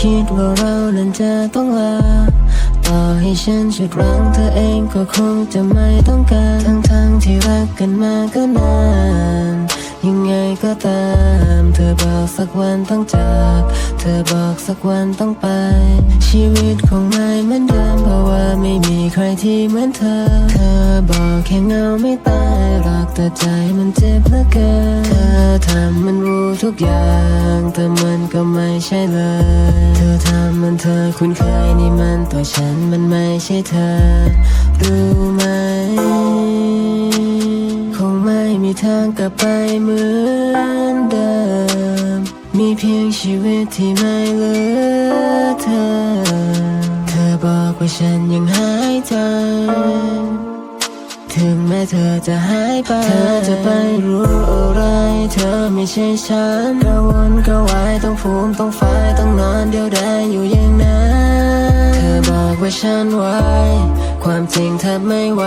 คิดว่าเรานั้นจะต้องลา ต่อให้ฉันชุดรังเธอเองก็คงจะไม่ต้องการทั้งทางๆที่รักกันมาก็นาน ยังไงก็ตาม เธอบอกสักวันต้องจาก เธอบอกสักวันต้องไป ชีวิตคงไม่เหมือนเดิมเพราะว่าไม่มีใครที่เหมือนเธอ เธอบอกแค่เงาไม่ตายหรอกแต่ใจมันเจ็บเหลือเกิน เธอทำมัน ทุกอย่าง แต่มันก็ไม่ใช่เลย เธอทำมันเธอคุ้นเคยนี่มันตัวฉันมันไม่ใช่เธอ รู้ไหม คงไม่มีทางกลับไปเหมือนเดิม มีเพียงชีวิตที่ไม่เหลือเธอ เธอบอกว่าฉันยังหายใจ ถึงแม้เธอจะหายไป เธอจะไปรู้อะไร เธอไม่ใช่ฉันกระวนกระวายต้องฟูมต้องไฟต้องนอนเดียวดายอยู่อย่างนั้น เธอบอกว่าฉันไหวความจริงแทบไม่ไหว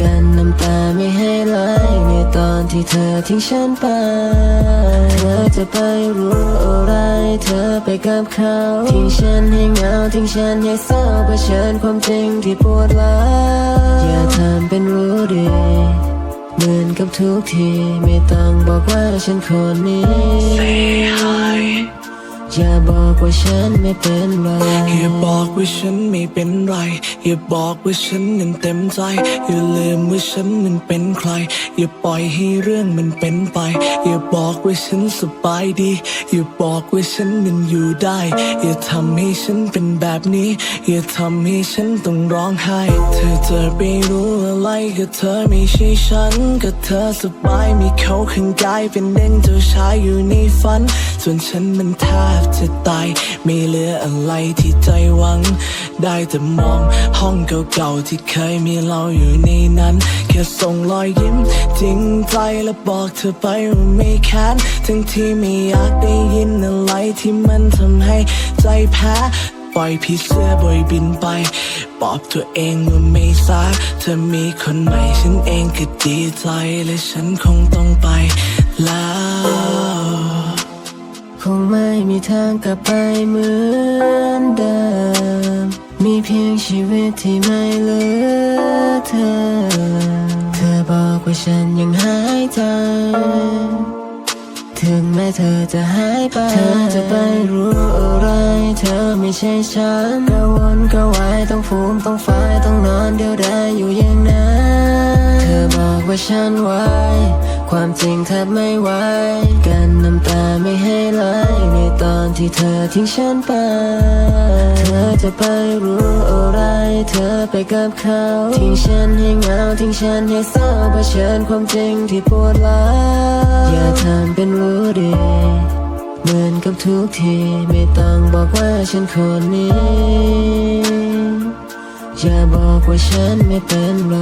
กันน้ำตาไม่ให้ไหลในตอนที่เธอทิ้งฉันไป เธอจะไปรู้อะไร เธอไปกับเขา ทิ้งฉันให้เหงาทิ้งฉันให้เศร้าเผชิญความจริงที่ปวดร้าวอย่า ทำเป็นรู้ดี เหมือนกับทุกที ไม่ต้องบอกว่าฉันคนนี้ อย่าบอกว่าฉันไม่เป็นไร อย่าบอกว่าฉันไม่เป็นไร อย่าบอกว่าฉันนั้นเต็มใจ อย่าลืมว่าฉันนั้นเป็นใคร อย่าปล่อยให้เรื่องมันเป็นไป อย่าบอกว่าฉันสบายดี อย่าบอกว่าฉันนั้นอยู่ได้ อย่าทำให้ฉันเป็นแบบนี้ อย่าทำให้ฉันต้องร้องไห้ เธอจะไปรู้อะไรก็เธอไม่ใช่ฉัน ก็เธอสบายมีเขาข้างกายเป็นเด้งเจ้าชายอยู่ในฝัน ส่วนฉันมันแทบจะตาย ไม่เหลืออะไรที่ใจหวัง ได้แต่มองห้องเก่าๆที่เคยมีเราอยู่ในนั้น แค่ส่งรอยยิ้มจริงใจและบอกเธอไปว่าไม่แค้นทั้งที่ไม่อยากได้ยินอะไรที่มันทำให้ใจแพ้ปล่อยพี่เสื้อบอยบินไปปอบตัวเองว่าไม่สาเธอมีคนใหม่ฉันเองก็ดีใจและฉันคงต้องไปแล้ว งไม่มีทางกลับไปเหมือนเดิม มีเพียงชีวิตที่ไม่เหลือเธอ เธอบอกว่าฉันยังหายใจ ถึงแม้เธอจะหายไป เธอจะไปรู้อะไร เธอไม่ใช่ฉันกระวนกระวายต้องฟูมต้องไฟต้องนอนเดียวดายอยู่อย่างนั้น เธอบอกว่าฉันไหว ความจริงแทบไม่ไหวกันน้ำตาไม่ให้ไหลในตอนที่เธอทิ้งฉันไป เธอจะไปรู้อะไร เธอไปกับเขา ทิ้งฉันให้เหงาทิ้งฉันให้เศร้าเผชิญความจริงที่ปวดร้าวอย่าทำเป็นรู้ดีเหมือนกับทุกทีไม่ต้องบอกว่าฉันคนนี้ อย่าบอกว่าฉันไม่เป็นไร